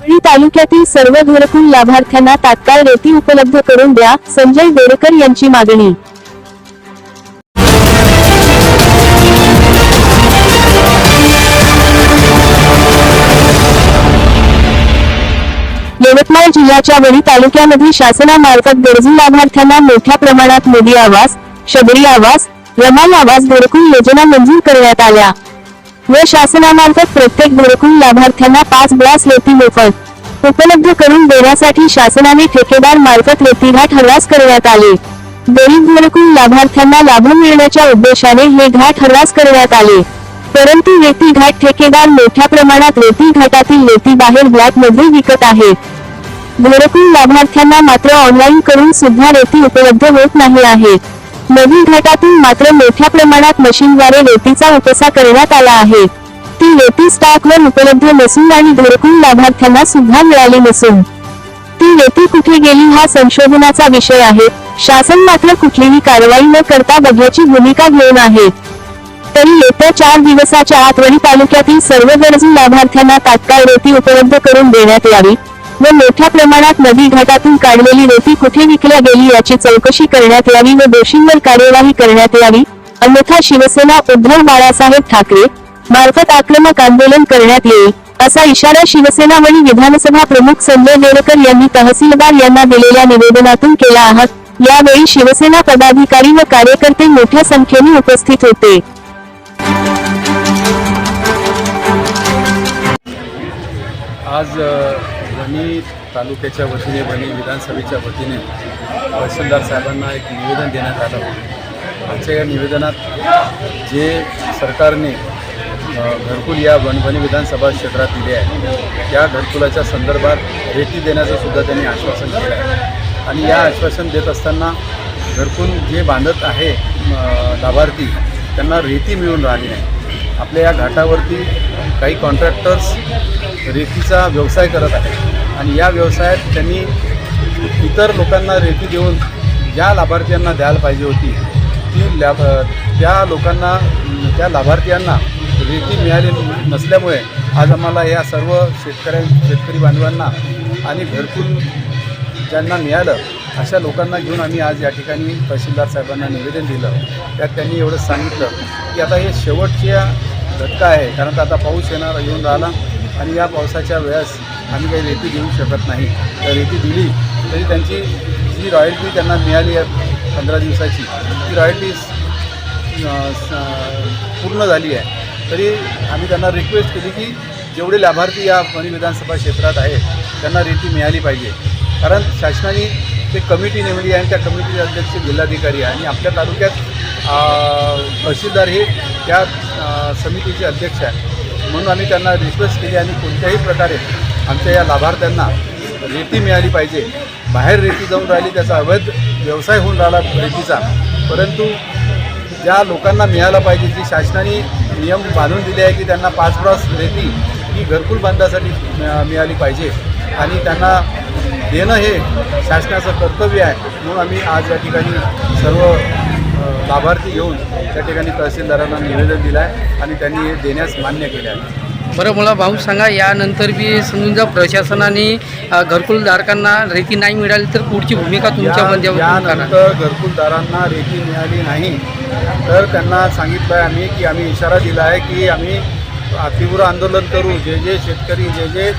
परळी तालुक्यातील सर्व घरकुल लाभार्थ्यांना तात्काळ रेती उपलब्ध करून द्या संजय बेडकर यांची मागणी. यवतमाळ जिल्ह्याच्या वणी तालुक्यामध्ये शासनामार्फत गरजू लाभार्थ्यांना मोठ्या प्रमाणात मोदी आवास शबरी आवास रमाल आवास घरकुल योजना मंजूर करण्यात आल्या. व शासनामार्फत प्रत्येक घरकुल लाभार्थ्यांना पाच ग्लास रेती मोफत. उपलब्ध करून देण्यासाठी शासनाने ठेकेदार मार्फत रेतीघाट हर्रास करण्यात आले. गरीब घरकुल लाभार्थ्यांना लाभ मिळण्याच्या उद्देशाने हे घाट हर्रास करण्यात आले. परंतु रेती घाट ठेकेदार मोठ्या प्रमाणात रेती घाटातील रेती बाहेर ब्लॅकमध्ये विकत आहेत. घरकुल लाभार्थ्यांना मात्र ऑनलाईन करून सुद्धा रेती उपलब्ध होत नाही आहे. नदी घाटातून मात्र मोठ्या प्रमाणात मशीनद्वारे रेतीचा उपसा करण्यात आला आहे. ती रेती स्टॉकवर उपलब्ध नसून आणि घरकुल लाभार्थ्यांना सुद्धा मिळाली नसून. ती रेती कुठे गेली हा संशोधनाचा विषय आहे. शासन मात्र कुठलीही कारवाई न करता बघ्याची भूमिका घेऊन आहे. तरी येत्या चार दिवसाच्या आत वणी तालुक्यातील सर्व गरजू लाभार्थ्यांना तात्काळ रेती उपलब्ध करून देण्यात यावी. व मोठ्या प्रमाणात नदी घाटातून काढलेली रेती कुठे विकल्या गेली याची चौकशी करण्यात यावी व दोषींवर कार्यवाही करण्यात यावी? अन्यथा शिवसेना उद्धव बाळासाहेब ठाकरे मार्फत आक्रमक आंदोलन करण्यात येईल असा इशारा शिवसेना आणि विधानसभा प्रमुख संजय देवकर यांनी तहसीलदार यांना दिलेल्या निवेदनातून केला आहात यावेळी शिवसेना पदाधिकारी व कार्यकर्ते मोठ्या संख्येने उपस्थित होते. आज वणी तालुक्याच्या वतीने वणी विधानसभेच्या वतीने तहसीलदार साहेबांना एक निवेदन देण्यात आलं. होतं आजच्या या निवेदनात जे सरकारने घरकुल या वनवणी विधानसभा क्षेत्रात दिले आहे या घरकुलाच्या संदर्भात रेती देण्याचं सुद्धा त्यांनी आश्वासन केलं आहे. आणि या आश्वासन देत असताना घरकुल जे बांधत आहे लाभार्थी त्यांना रेती मिळून राहिली नाही. आपल्या या घाटावरती काही कॉन्ट्रॅक्टर्स रेतीचा व्यवसाय करत आहेत. आणि या व्यवसायात त्यांनी इतर लोकांना रेती देऊन ज्या लाभार्थ्यांना द्यायला पाहिजे होती ती लाभ त्या लोकांना त्या लाभार्थ्यांना रेती मिळाली नसल्यामुळे आज आम्हाला या सर्व शेतकऱ्यां शेतकरी बांधवांना आणि घरकुल ज्यांना मिळालं अशा लोकांना घेऊन आम्ही आज या ठिकाणी तहसीलदार साहेबांना निवेदन दिलं. त्यात त्यांनी एवढं सांगितलं की आता हे शेवटच्या धक्का आहे. कारण तर आता पाऊस येणार येऊन राहिला. आणि या पावसाच्या वेळेस आम्ही काही रेती देऊ शकत नाही. तर रेती दिली तरी त्यांची जी रॉयल्टी त्यांना मिळाली आहे पंधरा दिवसाची ती रॉयल्टी पूर्ण झाली आहे. तरी आम्ही त्यांना रिक्वेस्ट केली की जेवढे लाभार्थी या वणी विधानसभा क्षेत्रात आहेत त्यांना रेती मिळाली पाहिजे. कारण शासनाने ते कमिटी नेमली आहे त्या कमिटीचे अध्यक्ष जिल्हाधिकारी आहे. आणि आपल्या तालुक्यात तहसीलदार हे त्या समितीचे अध्यक्ष आहे. म्हणून आम्ही त्यांना रिक्वेस्ट केली आणि कोणत्याही प्रकारे आमच्या या लाभार्थ्यांना रेती मिळाली पाहिजे. बाहेर रेती जाऊन राहिली त्याचा अवैध व्यवसाय होऊन राहिला रेतीचा. परंतु ज्या लोकांना मिळाला पाहिजे जी शासनाने नियम बांधून दिले आहे की त्यांना पाच ब्रॉस रेती ही घरकुल बांधासाठी मिळाली पाहिजे आणि त्यांना देणं हे शासनाचं कर्तव्य आहे. म्हणून आम्ही आज या ठिकाणी सर्व लाभार्थी घेऊन त्या ठिकाणी तहसीलदारांना निवेदन दिलं आहे आणि त्यांनी हे देण्यास मान्य केले आहे बरं मला भाऊ सांगा यानंतर बी समजून जा प्रशासनाने घरकुलधारकांना रेती नाही मिळाली तर पुढची भूमिका तुमच्या या- बंद्यावर करा यानंतर घरकुलदारांना रेती मिळाली नाही तर त्यांना सांगितलं आहे आम्ही की आम्ही इशारा दिला आहे की आम्ही तीव्र आंदोलन करू. जे जे शेतकरी जे जे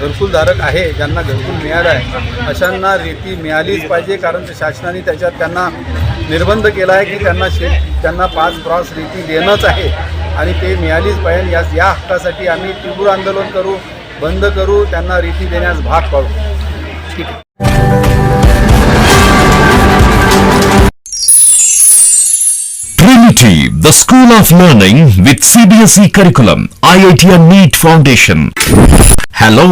घरकुलधारक आहे ज्यांना घरकुल मिळालं आहे अशांना रेती मिळालीच पाहिजे कारण शासनाने त्याच्यात त्यांना निर्बंध केला आहे की त्यांना शे त्यांना पाच ब्रॉस रेती देणंच आहे आणि ते मिळालीच पाहिजे या या हक्कासाठी आम्ही तीव्र आंदोलन करू बंद करू त्यांना रेती देण्यास भाग पाडू ठीक आहे Trinity, the School of Learning with CBSE curriculum, IIT and NEET Foundation. Hello,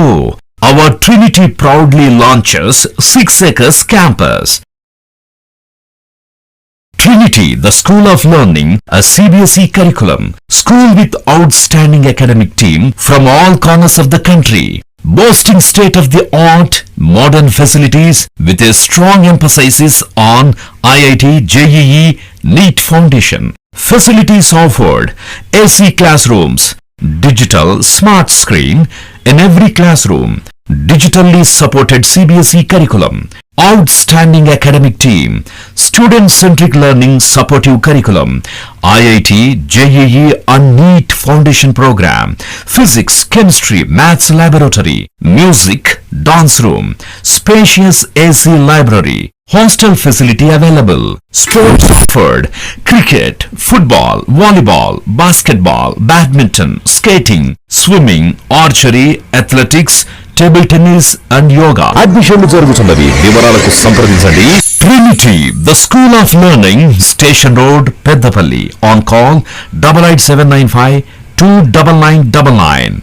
our Trinity proudly launches 6 Acres Campus. Trinity, the School of Learning, a CBSE curriculum, school with outstanding academic team from all corners of the country, boasting state-of-the-art modern facilities with a strong emphasis on IIT, JEE, NEET Foundation. Facilities offered AC classrooms, digital smart screen, in every classroom. Digitally supported CBSE curriculum. Outstanding academic team. Student-centric learning supportive curriculum. IIT, JEE and NEET foundation program. Physics, chemistry, maths laboratory. Music, dance room. Spacious AC library. Hostel facility available. Sports offered. Cricket, football, volleyball, basketball, badminton, skating, swimming, archery, athletics, table tennis and yoga. అడ్మిషన్లు జరుగుతున్నవి. వివరాలకు సంప్రదించండి. Trinity the school of learning station road Peddapalli on call double eight seven nine five two double nine double nine